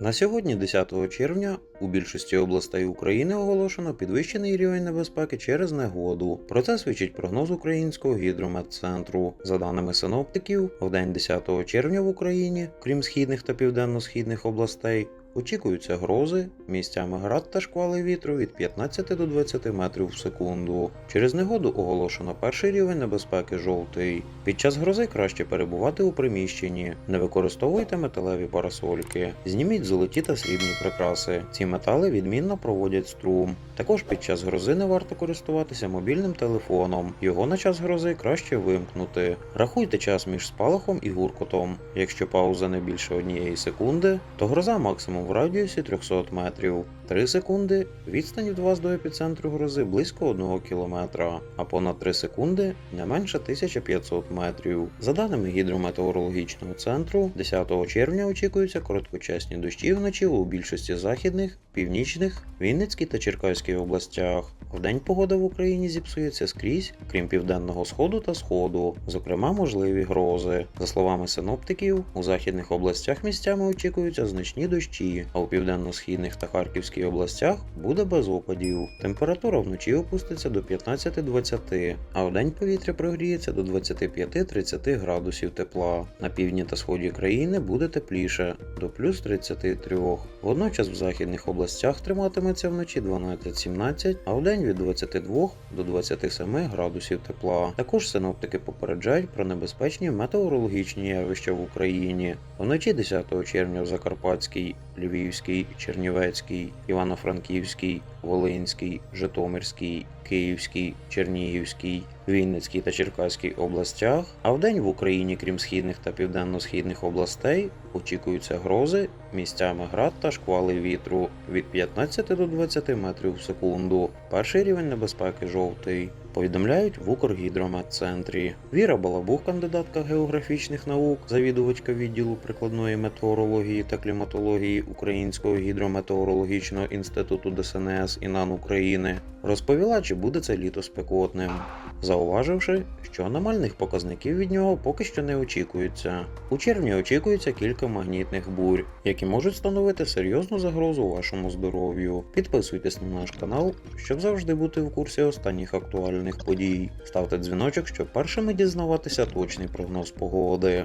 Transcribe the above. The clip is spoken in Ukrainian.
На сьогодні, 10 червня, у більшості областей України оголошено підвищений рівень небезпеки через негоду. Про це свідчить прогноз українського гідрометцентру. За даними синоптиків, в день 10 червня в Україні, крім східних та південно-східних областей, очікуються грози, місцями град та шквали вітру від 15 до 20 метрів в секунду. Через негоду оголошено перший рівень небезпеки жовтий. Під час грози краще перебувати у приміщенні. Не використовуйте металеві парасольки. Зніміть золоті та срібні прикраси. Ці метали відмінно проводять струм. Також під час грози не варто користуватися мобільним телефоном. Його на час грози краще вимкнути. Рахуйте час між спалахом і гуркотом. Якщо пауза не більше однієї секунди, то гроза максимум в радіусі 300 метрів. 3 секунди відстань від вас до епіцентру грози близько 1 кілометра, а понад 3 секунди не менше 1500 метрів. За даними гідрометеорологічного центру, 10 червня очікуються короткочасні дощі вночі у більшості західних, північних, Вінницькій та Черкаській областях. Вдень погода в Україні зіпсується скрізь, крім південного сходу та сходу, зокрема можливі грози. За словами синоптиків, у західних областях місцями очікуються значні дощі, а у південно-східних та Харківській областях буде без опадів. Температура вночі опуститься до 15-20, а вдень повітря прогріється до 25-30 градусів тепла. На півдні та сході країни буде тепліше до плюс 33. Водночас в західних областях триматиметься вночі 12-17, а вдень від 22 до 27 градусів тепла. Також синоптики попереджають про небезпечні метеорологічні явища в Україні. Вночі 10 червня в Закарпатській, Львівській, Чернівецький, Івано-Франківський, Волинський, Житомирський, Київський, Чернігівській, Вінницькій та Черкаській областях, а вдень в Україні, крім східних та південно-східних областей, очікуються грози, місцями град та шквали вітру від 15 до 20 метрів в секунду. Перший рівень небезпеки жовтий. Повідомляють в Укргідрометцентрі. Віра Балабух, кандидатка географічних наук, завідувачка відділу прикладної метеорології та кліматології Українського гідрометеорологічного інституту ДСНС ІНАН України, розповіла, чи буде це літо спекотним, зауваживши, що аномальних показників від нього поки що не очікується. У червні очікується кілька магнітних бурь, які можуть становити серйозну загрозу вашому здоров'ю. Підписуйтесь на наш канал, щоб завжди бути в курсі останніх актуальних подій. Ставте дзвіночок, щоб першими дізнаватися точний прогноз погоди.